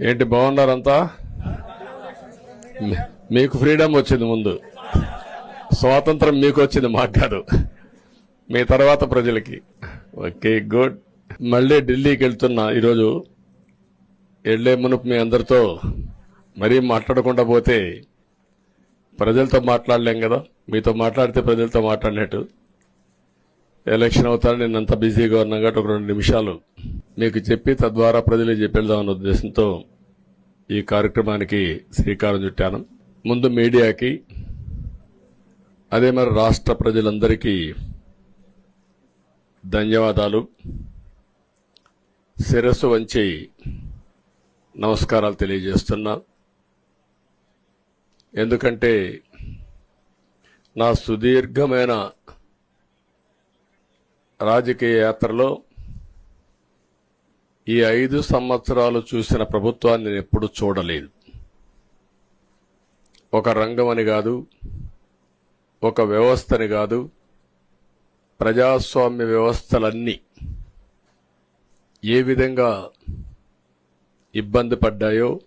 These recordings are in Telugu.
ఏంటి బాగున్నారంతా? మీకు ఫ్రీడమ్ వచ్చింది ముందు. స్వాతంత్రం మీకు వచ్చింది మాకు కాదు. మీ తర్వాత ప్రజలకి. Okay good. మళ్ళీ ఢిల్లీకి వెళ్తున్నా ఈరోజు వెళ్ళే మునుపు మీ అందరితో మరీ మాట్లాడకుండా పోతే ప్రజలతో మాట్లాడలేం కదా? మీతో మాట్లాడితే ప్రజలతో మాట్లాడినట్టు. ఎలక్షన్ అవుతాను నేను అంత బిజీగా ఉన్నా కాబట్టి ఒక రెండు నిమిషాలు. మీకు చెప్పి తద్వారా ప్రజలకు చెప్పేద్దామన్న ఉద్దేశంతో ఈ కార్యక్రమానికి శ్రీకారం చుట్టాను. ముందు మీడియాకి అదే మరి రాష్ట్ర ప్రజలందరికీ ధన్యవాదాలు. శిరస్సు వంచి నమస్కారాలు తెలియజేస్తున్నా. ఎందుకంటే నా సుదీర్ఘమైన రాజకీయ యాత్రలో ఈ ఐదు సంవత్సరాలు చూసిన ప్రభుత్వాన్ని నేను ఎప్పుడు చూడలేదు. ఒక రంగం అని కాదు ఒక వ్యవస్థని కాదు ప్రజాస్వామ్య వ్యవస్థలన్నీ ఏ విధంగా ఇబ్బంది పడ్డాయో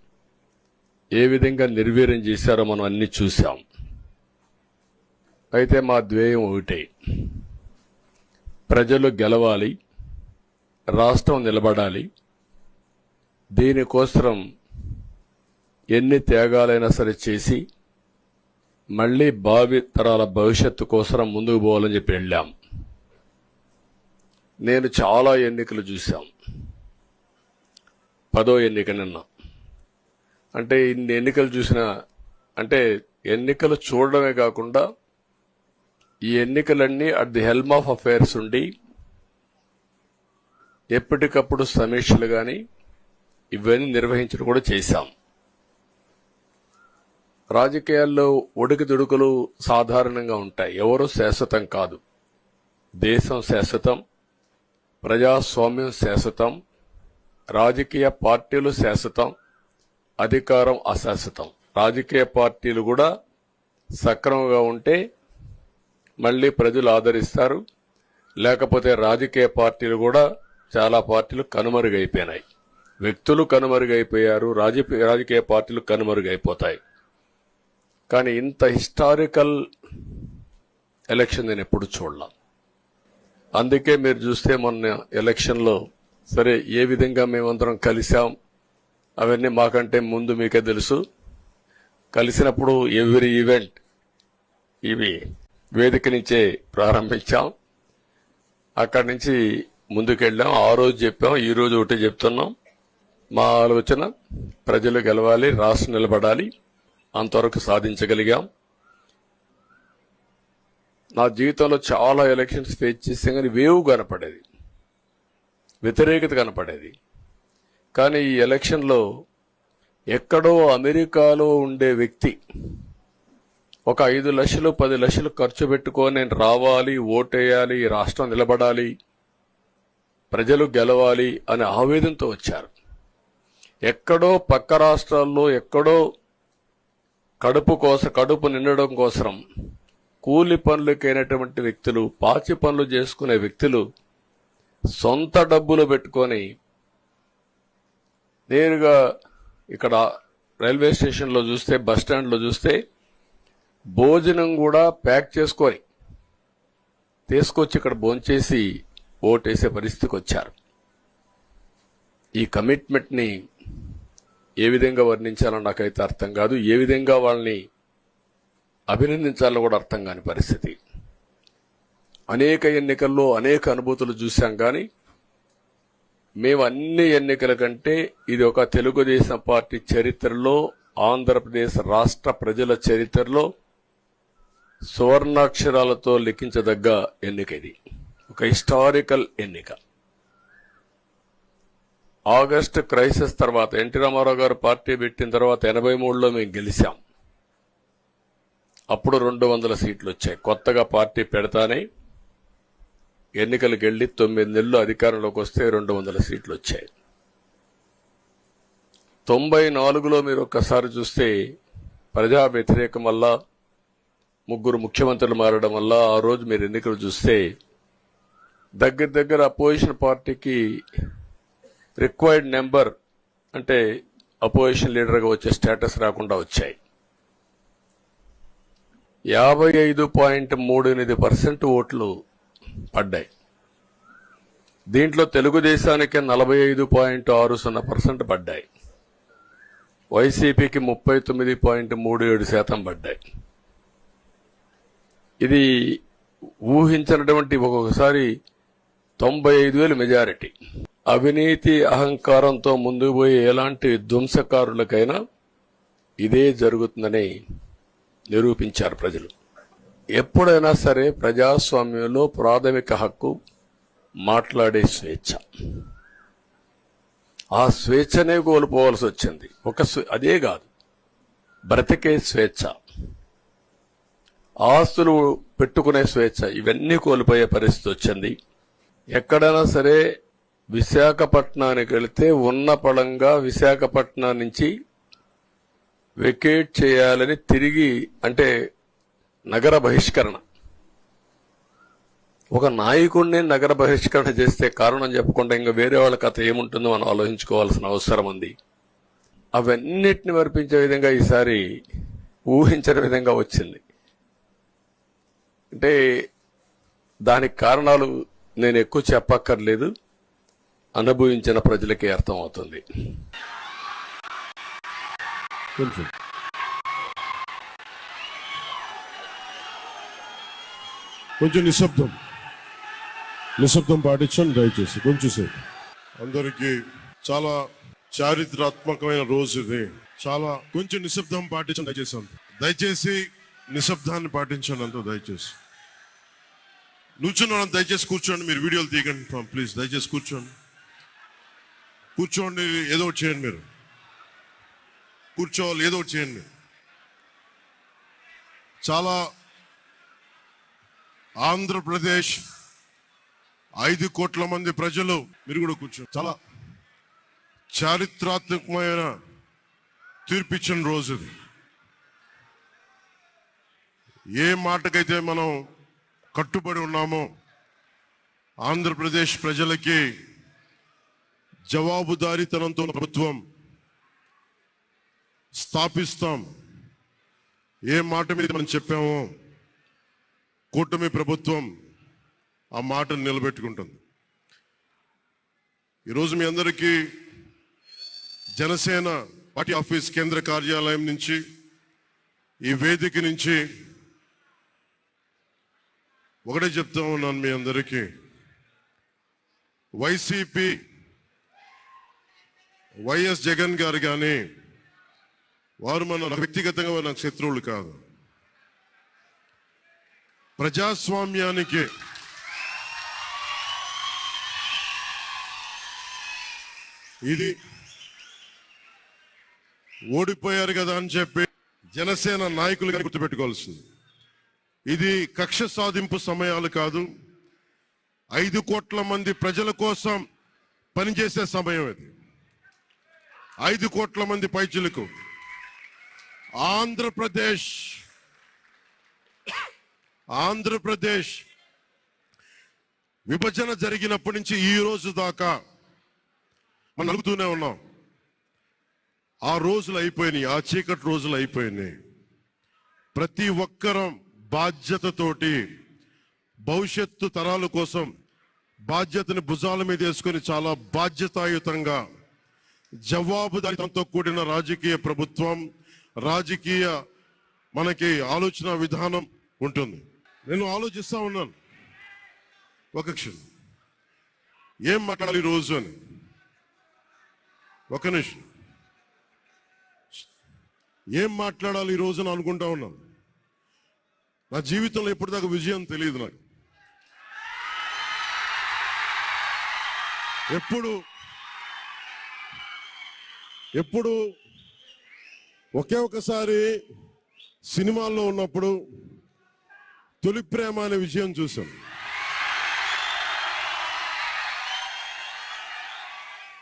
ఏ విధంగా నిర్వీర్యం చేశారో మనం అన్ని చూశాం. అయితే మా ధ్యేయం ఒకటే ప్రజలు గెలవాలి రాష్ట్రం నిలబడాలి. దీనికోసం ఎన్ని త్యాగాలైనా సరే చేసి మళ్ళీ భావి తరాల భవిష్యత్తు కోసం ముందుకు పోవాలని చెప్పి వెళ్ళాం. నేను చాలా ఎన్నికలు చూశాం. పదో ఎన్నిక నిన్న. అంటే ఇన్ని ఎన్నికలు చూసిన అంటే ఎన్నికలు చూడడమే కాకుండా ఈ ఎన్నికలన్నీ at the helm of affairs ఉండి ఎప్పటికప్పుడు సమీక్షలు కానీ ఇవన్నీ నిర్వహించడం కూడా చేశాం. రాజకీయాల్లో ఒడికిదుడుకులు సాధారణంగా ఉంటాయి. ఎవరు శాశ్వతం కాదు. దేశం శాశ్వతం ప్రజాస్వామ్యం శాశ్వతం రాజకీయ పార్టీలు శాశ్వతం అధికారం అశాశ్వతం. రాజకీయ పార్టీలు కూడా సక్రమంగా ఉంటే మళ్ళీ ప్రజలు ఆదరిస్తారు. లేకపోతే రాజకీయ పార్టీలు కూడా చాలా పార్టీలు కనుమరుగైపోయినాయి. వ్యక్తులు కనుమరుగైపోయారు రాజకీయ రాజకీయ పార్టీలు కనుమరుగైపోతాయి. కానీ ఇంత హిస్టారికల్ ఎలక్షన్ నేను ఎప్పుడు చూడలా. అందుకే మీరు చూస్తే మొన్న ఎలక్షన్లో సరే ఏ విధంగా మేమందరం కలిసాం అవన్నీ మాకంటే ముందు మీకే తెలుసు. కలిసినప్పుడు ఎవ్రీ ఈవెంట్ ఇవి. వేదిక నుంచే ప్రారంభించాం. అక్కడి నుంచి ముందుకెళ్ళాం. ఆ రోజు చెప్పాం ఈ రోజు ఒకటి చెప్తున్నాం. మా ఆలోచన ప్రజలు గెలవాలి రాష్ట్రం నిలబడాలి అంతవరకు సాధించగలిగాం. నా జీవితంలో చాలా ఎలక్షన్స్ ఫేస్ చేసాం కానీ వేవ్ కనపడేది. వ్యతిరేకత కనపడేది. కానీ ఈ ఎలక్షన్లో ఎక్కడో అమెరికాలో ఉండే వ్యక్తి ఒక ఐదు లక్షలు పది లక్షలు ఖర్చు పెట్టుకొని నేను రావాలి ఓటేయాలి రాష్ట్రం నిలబడాలి ప్రజలు గెలవాలి అనే ఆవేదనతో వచ్చారు. ఎక్కడో పక్క రాష్ట్రాల్లో ఎక్కడో కడుపు కోసం కడుపు నిండడం కోసం కూలి పనులకైనటువంటి వ్యక్తులు పాచి పనులు చేసుకునే వ్యక్తులు సొంత డబ్బులు పెట్టుకొని నేరుగా ఇక్కడ రైల్వే స్టేషన్లో చూస్తే బస్ స్టాండ్లో చూస్తే భోజనం కూడా ప్యాక్ చేసుకొని తీసుకొచ్చి ఇక్కడ భోంచేసి ఓటేసే పరిస్థితికి వచ్చారు. ఈ కమిట్మెంట్ని ఏ విధంగా వర్ణించాలో నాకైతే అర్థం కాదు. ఏ విధంగా వాళ్ళని అభినందించాలో కూడా అర్థం కాని పరిస్థితి. అనేక ఎన్నికల్లో అనేక అనుభూతులు చూశాం కానీ మేము అన్ని ఎన్నికల కంటే ఇది ఒక తెలుగుదేశం పార్టీ చరిత్రలో ఆంధ్రప్రదేశ్ రాష్ట్ర ప్రజల చరిత్రలో సువర్ణాక్షరాలతో లిఖించదగ్గ ఎన్నిక ఇది ఒక హిస్టారికల్ ఎన్నిక. ఆగస్టు క్రైసిస్ తర్వాత ఎన్టీ రామారావు గారు పార్టీ పెట్టిన తర్వాత ఎనభై మూడులో మేము గెలిచాం. అప్పుడు రెండు వందల సీట్లు వచ్చాయి. కొత్తగా పార్టీ పెడతానే ఎన్నికలకు వెళ్ళి తొమ్మిది నెలలు అధికారంలోకి వస్తే రెండు వందల సీట్లు వచ్చాయి. తొంభై నాలుగులో మీరు ఒక్కసారి చూస్తే ప్రజా వ్యతిరేకం వల్ల ముగ్గురు ముఖ్యమంత్రులు మారడం వల్ల ఆ రోజు మీరు ఎన్నికలు చూస్తే దగ్గర దగ్గర అపోజిషన్ పార్టీకి రిక్వైర్డ్ నెంబర్ అంటే అపోజిషన్ లీడర్గా వచ్చే స్టేటస్ రాకుండా వచ్చాయి. యాభై ఐదు పాయింట్ మూడు ఎనిమిది పర్సెంట్ ఓట్లు పడ్డాయి. దీంట్లో తెలుగుదేశానికి నలభై ఐదు పాయింట్ ఆరు సున్నా పర్సెంట్ పడ్డాయి. వైసీపీకి ముప్పై తొమ్మిది పాయింట్ మూడు ఏడు శాతం పడ్డాయి. ఇది ఊహించినటువంటి ఒక్కొక్కసారి తొంభై ఐదు వేలు మెజారిటీ. అవినీతి అహంకారంతో ముందుకు పోయే ఎలాంటి ధ్వంసకారులకైనా ఇదే జరుగుతుందని నిరూపించారు ప్రజలు. ఎప్పుడైనా సరే ప్రజాస్వామ్యంలో ప్రాథమిక హక్కు మాట్లాడే స్వేచ్ఛ. ఆ స్వేచ్ఛనే కోల్పోవలసి వచ్చింది. ఒక స్వే- అదే కాదు. బ్రతికే స్వేచ్ఛ. ఆస్తులు పెట్టుకునే స్వేచ్ఛ ఇవన్నీ కోల్పోయే పరిస్థితి వచ్చింది. ఎక్కడైనా సరే విశాఖపట్నానికి వెళితే ఉన్న పడంగా విశాఖపట్నం నుంచి వెకేట్ చేయాలని తిరిగి అంటే నగర బహిష్కరణ. ఒక నాయకుడిని నగర బహిష్కరణ చేస్తే కారణం చెప్పకుండా ఇంకా వేరే వాళ్ళ కథ ఏముంటుందో మనం ఆలోచించుకోవాల్సిన అవసరం ఉంది. అవన్నిటిని వర్పించే విధంగా ఈసారి ఊహించని విధంగా వచ్చింది. అంటే దానికి కారణాలు నేను ఎక్కువ చెప్పక్కర్లేదు. అనుభవించిన ప్రజలకి అర్థమవుతుంది. కొంచెం. కొంచెం నిశ్శబ్దం. నిశ్శబ్దం పాటించండి దయచేసి. కొంచెం సేపు. అందరికీ చాలా చారిత్రాత్మకమైన రోజు ఇది. చాలా కొంచెం నిశ్శబ్దం పాటించండి దయచేసి. దయచేసి నిశ్శబ్దాన్ని పాటించండి దయచేసి. నుంచున్న దయచేసి కూర్చోండి మీరు వీడియోలు తీయకండి ప్లీజ్ దయచేసి కూర్చోండి. కూర్చోండి ఏదో ఒకటి చేయండి మీరు. కూర్చోవాలి ఏదో ఒకటి చేయండి. చాలా ఆంధ్రప్రదేశ్ ఐదు కోట్ల మంది ప్రజలు మీరు కూడా కూర్చోండి. చాలా చారిత్రాత్మకమైన తీర్పిచ్చిన రోజు ఇది. ఏ మాటకైతే మనం కట్టుబడి ఉన్నామో ఆంధ్రప్రదేశ్ ప్రజలకి జవాబుదారీతనంతో ప్రభుత్వం స్థాపిస్తాం. ఏ మాట మీద మనం చెప్పామో కూటమి ప్రభుత్వం ఆ మాటను నిలబెట్టుకుంటుంది. ఈరోజు మీ అందరికీ జనసేన పార్టీ ఆఫీస్ కేంద్ర కార్యాలయం నుంచి ఈ వేదిక నుంచి ఒకటే చెప్తా ఉన్నాను మీ అందరికీ. వైసీపీ వైఎస్ జగన్ గారు కానీ వారు మన వ్యక్తిగతంగా వారు నాకు శత్రువులు కాదు. ప్రజాస్వామ్యానికి ఇది ఓడిపోయారు కదా అని చెప్పి జనసేన నాయకులు గుర్తుపెట్టుకోవాల్సింది. ఇది కక్ష సాధింపు సమయాలు కాదు. ఐదు కోట్ల మంది ప్రజల కోసం పనిచేసే సమయం ఇది. ఐదు కోట్ల మంది పైచులకు ఆంధ్రప్రదేశ్ ఆంధ్రప్రదేశ్ విభజన జరిగినప్పటి నుంచి ఈ రోజు దాకా మనం నలుగుతూనే ఉన్నాం. ఆ రోజులు అయిపోయినాయి ఆ చీకటి రోజులు అయిపోయినాయి. ప్రతి ఒక్కరం బాధ్యతతోటి భవిష్యత్తు తరాల కోసం బాధ్యతని భుజాల మీద వేసుకొని చాలా బాధ్యతాయుతంగా జవాబుదారితంతో కూడిన రాజకీయ ప్రభుత్వం రాజకీయ మనకి ఆలోచన విధానం ఉంటుంది. నేను ఆలోచిస్తా ఉన్నాను. ఒక క్షణం. ఏం మాట్లాడాలి రోజు అని? ఒక నిమిషం. ఏం మాట్లాడాలి ఈ రోజున అని అనుకుంటా ఉన్నాను. నా జీవితంలో ఎప్పటిదాకా విజయం తెలియదు నాకు. ఎప్పుడు ఎప్పుడు ఒకే ఒకసారి సినిమాల్లో ఉన్నప్పుడు తొలి ప్రేమ అనే విజయం చూశాను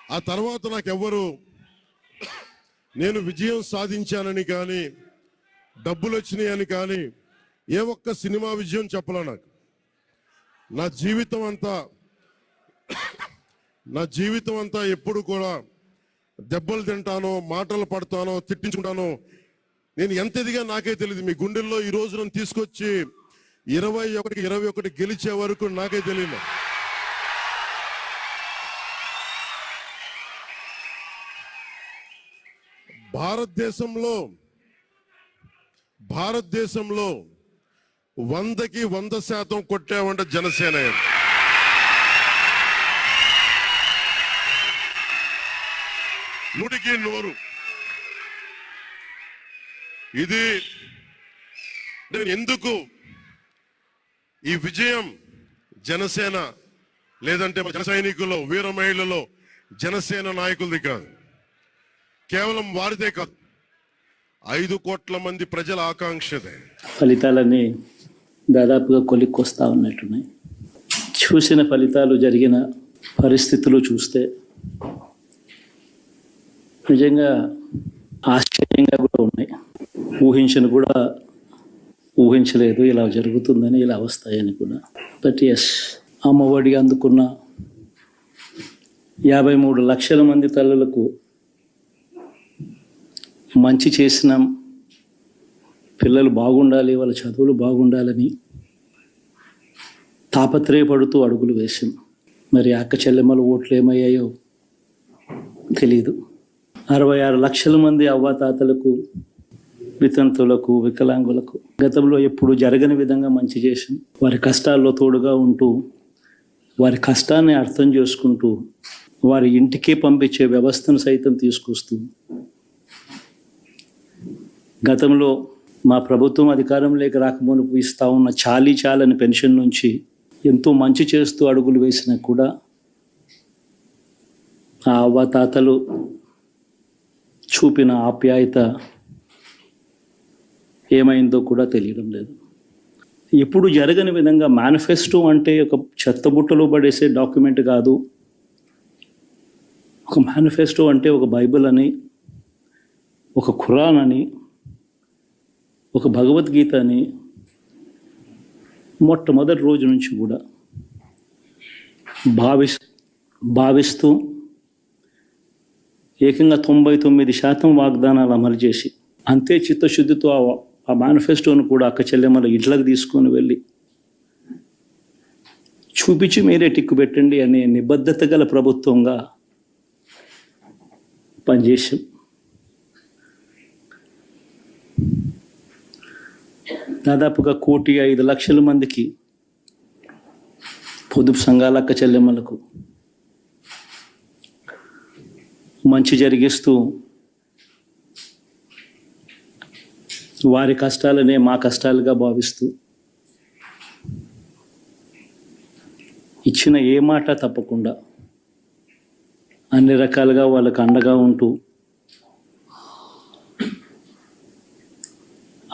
ఆ తర్వాత నాకెవ్వరు నేను విజయం సాధించానని కానీ డబ్బులు వచ్చినాయని కానీ ఏ ఒక్క సినిమా విజయం చెప్పలా నాకు. నా జీవితం అంతా నా జీవితం అంతా ఎప్పుడు కూడా దెబ్బలు తింటానో మాటలు పడతానో తిట్టించుకుంటానో నేను ఎంత ఎదిగా నాకే తెలియదు మీ గుండెల్లో ఈ రోజు నన్ను తీసుకొచ్చి ఇరవై ఒకటికి ఇరవై ఒకటి గెలిచే వరకు నాకే తెలియదు భారతదేశంలో భారతదేశంలో వందకి వంద శాతం కొట్టామంటే జనసేన నూటికి నూరు. ఇది నేను ఎందుకు ఈ విజయం జనసేన లేదంటే జన సైనికుల్లో వీర మహిళలో జనసేన నాయకులది కాదు. కేవలం వారిదే కాదు. ఐదు కోట్ల మంది ప్రజల ఆకాంక్షదే. ఫలితాలని దాదాపుగా కొలిక్కొస్తా ఉన్నట్టున్నాయి. చూసిన ఫలితాలు జరిగిన పరిస్థితులు చూస్తే నిజంగా ఆశ్చర్యంగా కూడా ఉన్నాయి. ఊహించను కూడా ఊహించలేదు ఇలా జరుగుతుందని ఇలా వస్తాయని కూడా. బట్ ఎస్ అమ్మఒడి అందుకున్న యాభై మూడు లక్షల మంది తల్లులకు మంచి చేసినాం పిల్లలు బాగుండాలి వాళ్ళ చదువులు బాగుండాలని తాపత్రయపడుతూ అడుగులు వేసాం మరి అక్క చెల్లెమ్మల ఓట్లు ఏమయ్యాయో తెలీదు. అరవై ఆరు లక్షల మంది అవ్వాతాతలకు వితంతులకు వికలాంగులకు గతంలో ఎప్పుడు జరగని విధంగా మంచి చేసాం వారి కష్టాల్లో తోడుగా ఉంటూ వారి కష్టాన్ని అర్థం చేసుకుంటూ వారి ఇంటికే పంపించే వ్యవస్థను సైతం తీసుకొస్తూ గతంలో మా ప్రభుత్వం అధికారంలోకి రాకమునుపు ఇస్తా ఉన్న చాలీ చాలని పెన్షన్ నుంచి ఎంతో మంచి చేస్తూ అడుగులు వేసినా కూడా ఆ అవ్వాతాతలు చూపిన ఆప్యాయత ఏమైందో కూడా తెలియడం లేదు. ఎప్పుడు జరగని విధంగా మేనిఫెస్టో అంటే ఒక చెత్తబుట్టలో పడేసే డాక్యుమెంట్ కాదు. ఒక మేనిఫెస్టో అంటే ఒక బైబిల్ అని ఒక ఖురాన్ అని ఒక భగవద్గీత అని మొట్టమొదటి రోజు నుంచి కూడా భావిస్ భావిస్తూ ఏకంగా తొంభై తొమ్మిది శాతం వాగ్దానాలు అమలు చేసి అంతే చిత్తశుద్ధితో ఆ- ఆ మేనిఫెస్టోను కూడా అక్క చెల్లెమ్మల ఇంట్లోకి తీసుకొని వెళ్ళి చూపించి మీరే టిక్కు పెట్టండి అనే నిబద్ధత గల ప్రభుత్వంగా పనిచేసాం దాదాపుగా కోటి ఐదు లక్షల మందికి పొదుపు సంఘాల అక్క చెల్లెమ్మలకు మంచి జరిగిస్తూ వారి కష్టాలనే మా కష్టాలుగా భావిస్తూ ఇచ్చిన ఏ మాట తప్పకుండా అన్ని రకాలుగా వాళ్ళకు అండగా ఉంటూ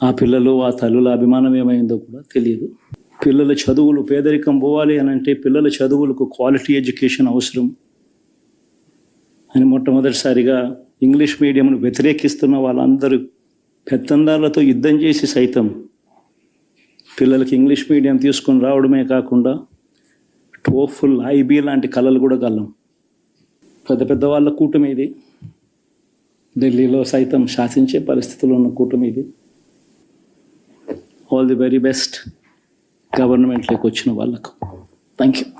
ఆ పిల్లలు ఆ తల్లుల అభిమానం ఏమైందో కూడా తెలియదు. పిల్లల చదువులు పేదరికం పోవాలి అని అంటే పిల్లల చదువులకు క్వాలిటీ ఎడ్యుకేషన్ అవసరం అని మొట్టమొదటిసారిగా ఇంగ్లీష్ మీడియంను వ్యతిరేకిస్తున్న వాళ్ళందరూ పెత్తందారులతో యుద్ధం చేసి సైతం పిల్లలకి ఇంగ్లీష్ మీడియం తీసుకొని రావడమే కాకుండా టోఫుల్ ఐబీ లాంటి కళలు కూడా గల్లం. పెద్ద పెద్ద వాళ్ళ కూటమి ఇది. ఢిల్లీలో సైతం శాసించే పరిస్థితుల్లో ఉన్న కూటమి ఇది. ఆల్ ది వెరీ బెస్ట్ గవర్నమెంట్లోకి వచ్చిన వాళ్ళకు థ్యాంక్ యూ